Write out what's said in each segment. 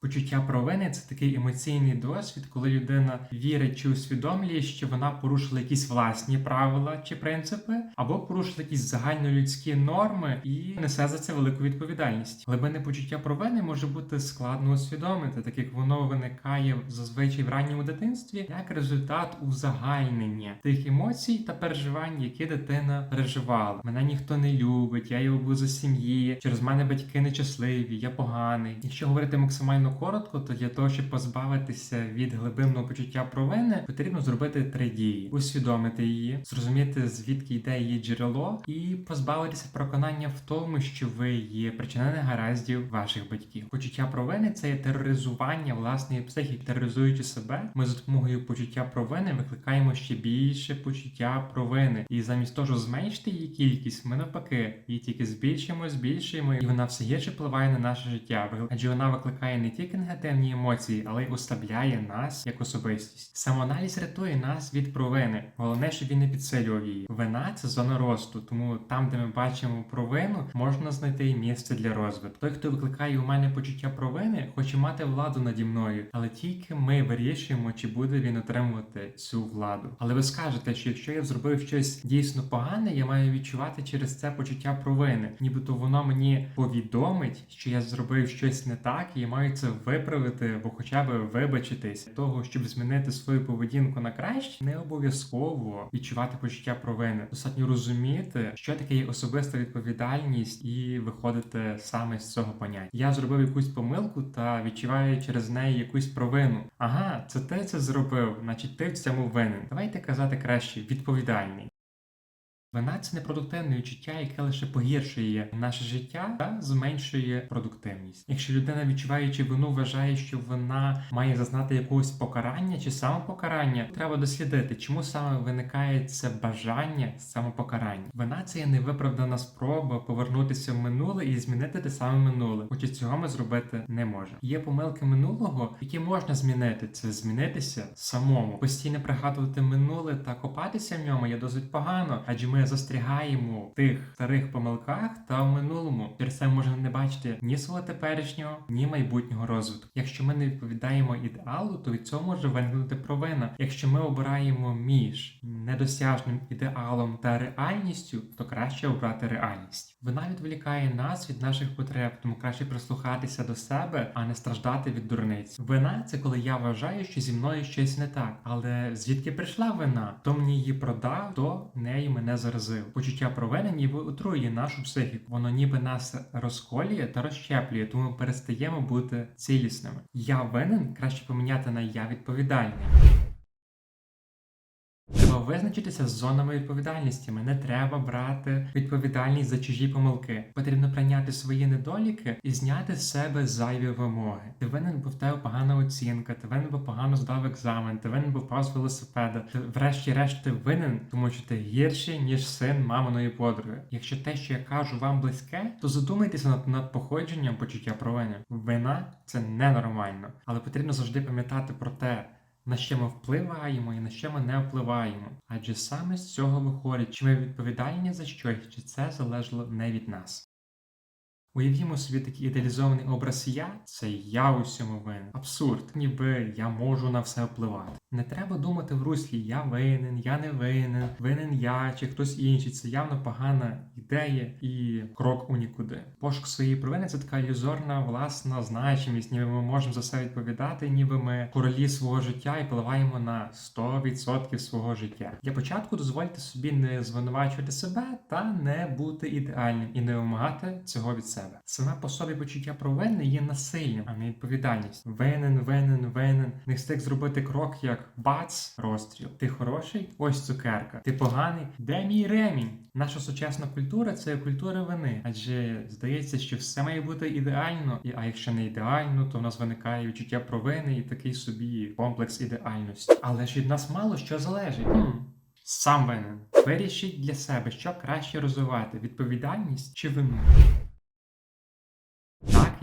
Почуття провини це такий емоційний досвід, коли людина вірить чи усвідомлює, що вона порушила якісь власні правила чи принципи, або порушила якісь загальнолюдські норми і несе за це велику відповідальність. Глибинне почуття провини може бути складно усвідомити, так як воно виникає зазвичай в ранньому дитинстві як результат узагальнення тих емоцій та переживань, які дитина переживала. Мене ніхто не любить, я його був за сім'ї, через мене батьки нещасливі, я поганий. Якщо говорити максимально коротко, то для того, щоб позбавитися від глибинного почуття провини, потрібно зробити три дії: усвідомити її, зрозуміти звідки йде її джерело, і позбавитися переконання в тому, що ви є причина негараздів ваших батьків. Почуття провини це є тероризування власної психіки, тероризуючи себе. Ми за допомогою почуття провини викликаємо ще більше почуття провини, і замість того, щоб зменшити її кількість, ми навпаки її тільки збільшуємо, збільшуємо, і вона все гірше впливає на наше життя. Адже вона викликає не тільки негативні емоції, але й ослабляє нас як особистість. Самоаналіз рятує нас від провини. Головне, щоб він не підсилював її. Вина це зона росту, тому там, де ми бачимо провину, можна знайти місце для розвитку. Той, хто викликає у мене почуття провини, хоче мати владу наді мною, але тільки ми вирішуємо, чи буде він отримувати цю владу. Але ви скажете, що якщо я зробив щось дійсно погане, я маю відчувати через це почуття провини, нібито воно мені повідомить, що я зробив щось не так, і я маю це виправити або хоча б вибачитись того, щоб змінити свою поведінку на краще, не обов'язково відчувати почуття провини. Достатньо розуміти, що таке є особиста відповідальність, і виходити саме з цього поняття. Я зробив якусь помилку та відчуваю через неї якусь провину. Ага, це ти це зробив, значить ти в цьому винен. Давайте казати краще відповідальний. Вина це непродуктивне відчуття, яке лише погіршує наше життя та зменшує продуктивність. Якщо людина, відчуваючи вину, вважає, що вона має зазнати якогось покарання чи самопокарання, треба дослідити, чому саме виникає це бажання самопокарання. Вина це є невиправдана спроба повернутися в минуле і змінити те саме минуле. Хоча цього ми зробити не можемо. Є помилки минулого, які можна змінити. Це змінитися самому. Постійно пригадувати минуле та копатися в ньому є досить погано, адже ми застрягаємо в тих старих помилках та в минулому. Через це ми можемо не бачити ні свого теперішнього, ні майбутнього розвитку. Якщо ми не відповідаємо ідеалу, то від цього може виникнути провина. Якщо ми обираємо між недосяжним ідеалом та реальністю, то краще обрати реальність. Вона відволікає нас від наших потреб, тому краще прислухатися до себе, а не страждати від дурниць. Вина це коли я вважаю, що зі мною щось не так. Але звідки прийшла вина? Хто мені її продав, то нею мене заразив. Почуття провинені ніби отруює нашу психіку. Воно ніби нас розколює та розщеплює, тому перестаємо бути цілісними. Я винен краще поміняти на я відповідальний. Треба визначитися з зонами відповідальності. Не треба брати відповідальність за чужі помилки. Потрібно прийняти свої недоліки і зняти з себе зайві вимоги. Ти винен, бо в тебе погана оцінка, ти винен, бо погано здав екзамен, ти винен, бо впав велосипеда. Ти врешті-решт ти винен, тому що ти гірший, ніж син маминої подруги. Якщо те, що я кажу, вам близьке, то задумайтеся над, над походженням почуття провини. Вина це ненормально, але потрібно завжди пам'ятати про те на що ми впливаємо і на що ми не впливаємо. Адже саме з цього виходить, чи ми відповідальні за щось, чи це залежало не від нас. Уявімо собі такий ідеалізований образ я це я у всьому винен. Абсурд, ніби я можу на все впливати. Не треба думати в руслі я винен, я не винен, винен я чи хтось інший. Це явно погана ідея і крок у нікуди. Пошук своєї провини це така ілюзорна власна значимість, ніби ми можемо за все відповідати, ніби ми королі свого життя і впливаємо на 100% свого життя. Для початку дозвольте собі не звинувачувати себе та не бути ідеальним і не вимагати цього від себе. Саме по собі почуття провини є насильним, а не відповідальність. Винен, винен, винен. Не встиг зробити крок, як бац, розстріл. Ти хороший? Ось цукерка. Ти поганий? Де мій ремінь? Наша сучасна культура це культура вини, адже здається, що все має бути ідеально, і а якщо не ідеально, то в нас виникає відчуття провини і такий собі комплекс ідеальності. Але ж від нас мало що залежить. Сам винен. Вирішіть для себе, що краще розвивати: відповідальність чи вину.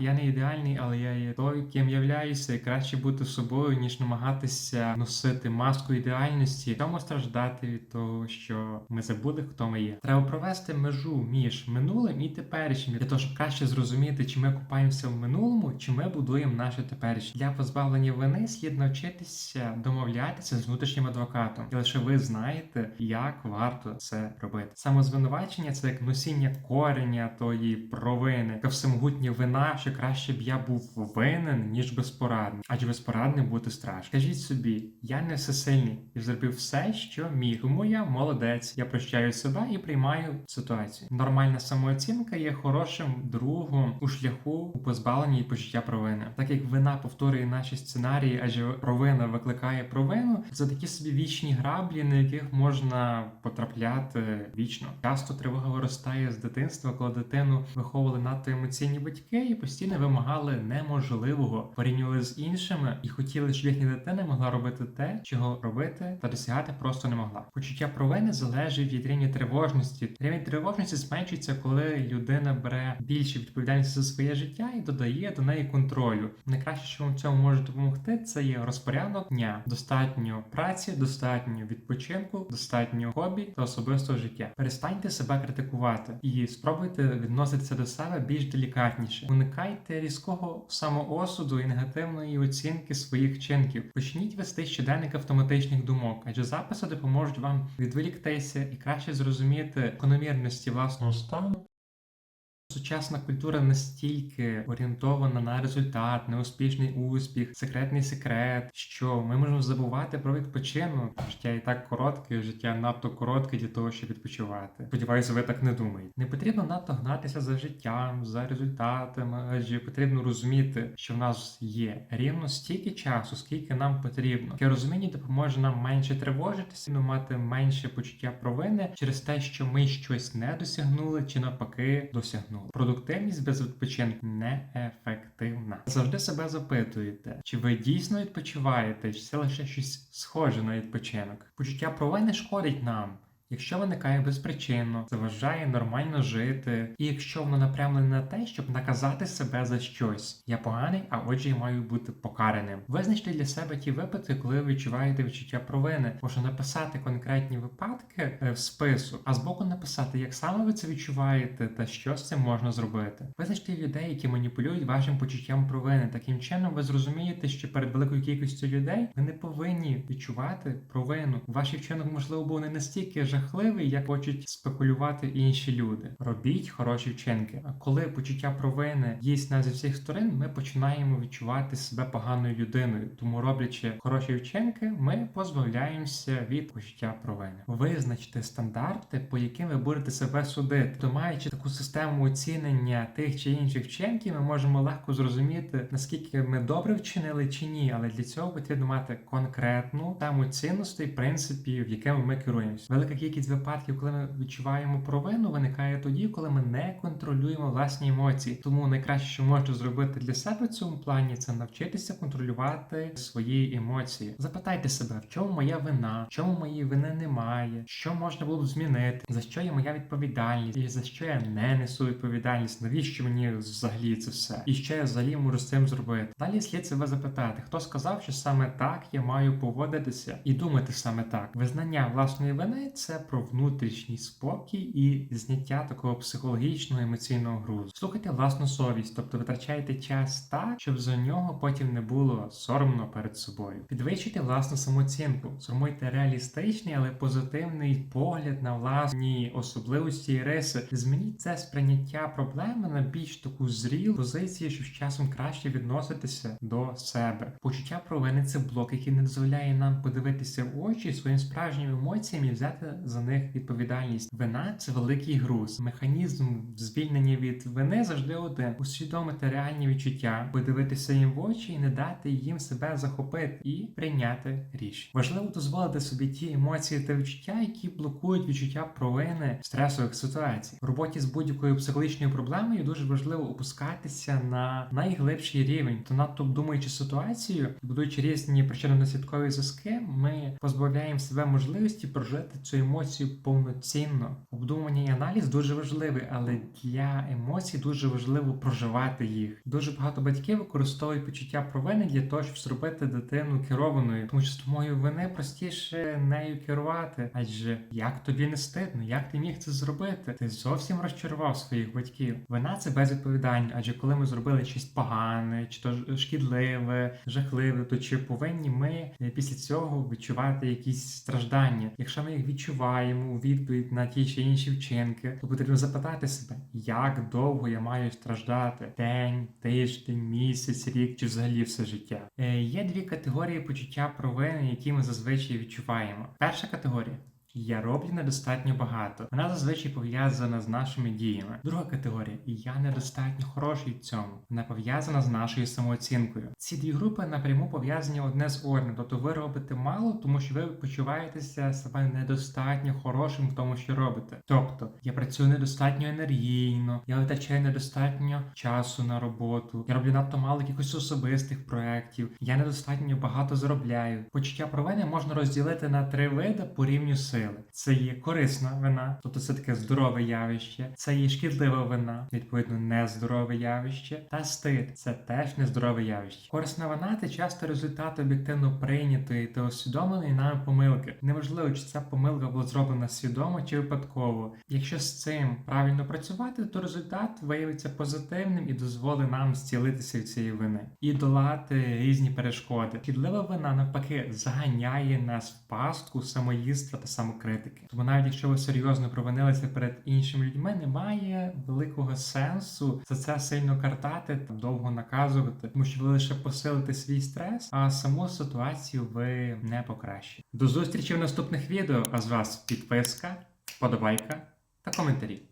Я не ідеальний, але я є той, ким являюся, і краще бути собою, ніж намагатися носити маску ідеальності, тому страждати від того, що ми забули, хто ми є. Треба провести межу між минулим і теперішнім для того, щоб краще зрозуміти, чи ми купаємося в минулому, чи ми будуємо наше теперішнє. Для позбавлення вини слід навчитися домовлятися з внутрішнім адвокатом, і лише ви знаєте, як варто це робити. Самозвинувачення це як носіння кореня тої провини, яка всемогутня вина, що краще б я був винен, ніж безпорадний, адже безпорадним бути страшно. Кажіть собі, я не всесильний і зробив все, що міг. Тому я молодець. Я прощаю себе і приймаю ситуацію. Нормальна самооцінка є хорошим другом у шляху у позбавленні почуття провини. Так як вина повторює наші сценарії, адже провина викликає провину, це такі собі вічні граблі, на яких можна потрапляти вічно. Часто тривога виростає з дитинства, коли дитину виховували надто емоційні батьки і постійно вимагали неможливого, порівнювали з іншими і хотіли, щоб їхня дитина могла робити те, чого робити та досягати просто не могла. Почуття провини залежить від рівня тривожності. Рівень тривожності зменшується, коли людина бере більше відповідальності за своє життя і додає до неї контролю. Найкраще, що вам в цьому може допомогти, це є розпорядок дня. Достатньо праці, достатньо відпочинку, достатньо хобі та особистого життя. Перестаньте себе критикувати і спробуйте відноситися до себе більш делікатніше. Уникайте різкого самоосуду і негативної оцінки своїх вчинків. Почніть вести щоденник автоматичних думок, адже записи допоможуть вам відволіктися і краще зрозуміти економірності власного стану. Сучасна культура настільки орієнтована на результат, на успішний успіх, секретний секрет, що ми можемо забувати про відпочинок. Життя і так коротке, життя надто коротке для того, щоб відпочивати. Сподіваюся, ви так не думаєте. Не потрібно надто гнатися за життям, за результатами, адже потрібно розуміти, що в нас є рівно стільки часу, скільки нам потрібно. Таке розуміння допоможе нам менше тривожитися, ну, мати менше почуття провини через те, що ми щось не досягнули чи навпаки досягнули. Продуктивність без відпочинку неефективна. Завжди себе запитуєте, чи ви дійсно відпочиваєте, чи це лише щось схоже на відпочинок. Почуття провини шкодить нам. Якщо виникає безпричинно, заважає нормально жити, і якщо воно напрямлене на те, щоб наказати себе за щось, я поганий, а отже, я маю бути покараним. Визначте для себе ті випадки, коли ви відчуваєте відчуття провини. Можна написати конкретні випадки е, в список, а збоку написати, як саме ви це відчуваєте та що з цим можна зробити. Визначте людей, які маніпулюють вашим почуттям провини. Таким чином, ви зрозумієте, що перед великою кількістю людей ви не повинні відчувати провину. Ваш вчинок, можливо, був не настільки жахливий, як хочуть спекулювати інші люди. Робіть хороші вчинки. А коли почуття провини їсть нас зі всіх сторон, ми починаємо відчувати себе поганою людиною. Тому, роблячи хороші вчинки, ми позбавляємося від почуття провини. Визначте стандарти, по яким ви будете себе судити. То маючи таку систему оцінення тих чи інших вчинків, ми можемо легко зрозуміти, наскільки ми добре вчинили чи ні. Але для цього потрібно мати конкретну тему цінностей, принципів, якими ми керуємося. Велика кількість випадків, коли ми відчуваємо провину, виникає тоді, коли ми не контролюємо власні емоції. Тому найкраще, що можете зробити для себе в цьому плані, це навчитися контролювати свої емоції. Запитайте себе, в чому моя вина, в чому моєї вини немає, що можна було б змінити, за що є моя відповідальність, і за що я не несу відповідальність, навіщо мені взагалі це все, і що я взагалі можу з цим зробити. Далі слід себе запитати, хто сказав, що саме так я маю поводитися і думати саме так. Визнання власної вини це про внутрішній спокій і зняття такого психологічного емоційного грузу. Слухайте власну совість, тобто витрачайте час так, щоб за нього потім не було соромно перед собою. Підвищуйте власну самооцінку, сформуйте реалістичний, але позитивний погляд на власні особливості і риси. Змініть це сприйняття проблеми на більш таку зрілу позицію, щоб з часом краще відноситися до себе. Почуття провини це блок, який не дозволяє нам подивитися в очі своїм справжнім емоціям і взяти за них відповідальність. Вина це великий груз. Механізм звільнення від вини завжди один: усвідомити реальні відчуття, подивитися їм в очі і не дати їм себе захопити і прийняти рішення. Важливо дозволити собі ті емоції та відчуття, які блокують відчуття провини в стресових ситуаціях. В роботі з будь-якою психологічною проблемою дуже важливо опускатися на найглибший рівень, то надто обдумуючи ситуацію, будуючи різні причинно-наслідкові зв'язки, ми позбавляємо себе можливості прожити цю емоцію емоцію повноцінно. Обдумання і аналіз дуже важливий, але для емоцій дуже важливо проживати їх. Дуже багато батьків використовують почуття провини для того, щоб зробити дитину керованою, тому що з томою вини простіше нею керувати. Адже як тобі не стидно, як ти міг це зробити? Ти зовсім розчарував своїх батьків. Вина це безвідповідальність, адже коли ми зробили щось погане, чи то шкідливе, жахливе, то чи повинні ми е, після цього відчувати якісь страждання? Якщо ми їх відчуваємо у відповідь на ті чи інші вчинки, то потрібно запитати себе, як довго я маю страждати: день, тиждень, місяць, рік чи взагалі все життя. Е, Є дві категорії почуття провини, які ми зазвичай відчуваємо. Перша категорія. Я роблю недостатньо багато. Вона зазвичай пов'язана з нашими діями. Друга категорія я недостатньо хороший в цьому. Вона пов'язана з нашою самооцінкою. Ці дві групи напряму пов'язані одне з одним. Тобто ви робите мало, тому що ви почуваєтеся себе недостатньо хорошим в тому, що робите. Тобто я працюю недостатньо енергійно, я витрачаю недостатньо часу на роботу, я роблю надто мало якихось особистих проєктів, я недостатньо багато заробляю. Почуття провини можна розділити на три види по рівню сили. Це є корисна вина, тобто це таке здорове явище, це є шкідлива вина, відповідно, нездорове явище, та стид це теж нездорове явище. Корисна вина це часто результат об'єктивно прийнятої та усвідомленої нами помилки. Неважливо, чи ця помилка була зроблена свідомо чи випадково. Якщо з цим правильно працювати, то результат виявиться позитивним і дозволить нам зцілитися від цієї вини і долати різні перешкоди. Шкідлива вина навпаки заганяє нас в пастку самоїства та самокритики. Тому навіть якщо ви серйозно провинилися перед іншими людьми, немає великого сенсу за це сильно картати та довго наказувати, тому що ви лише посилите свій стрес, а саму ситуацію ви не покращите. До зустрічі в наступних відео. А з вас підписка, вподобайка та коментарі.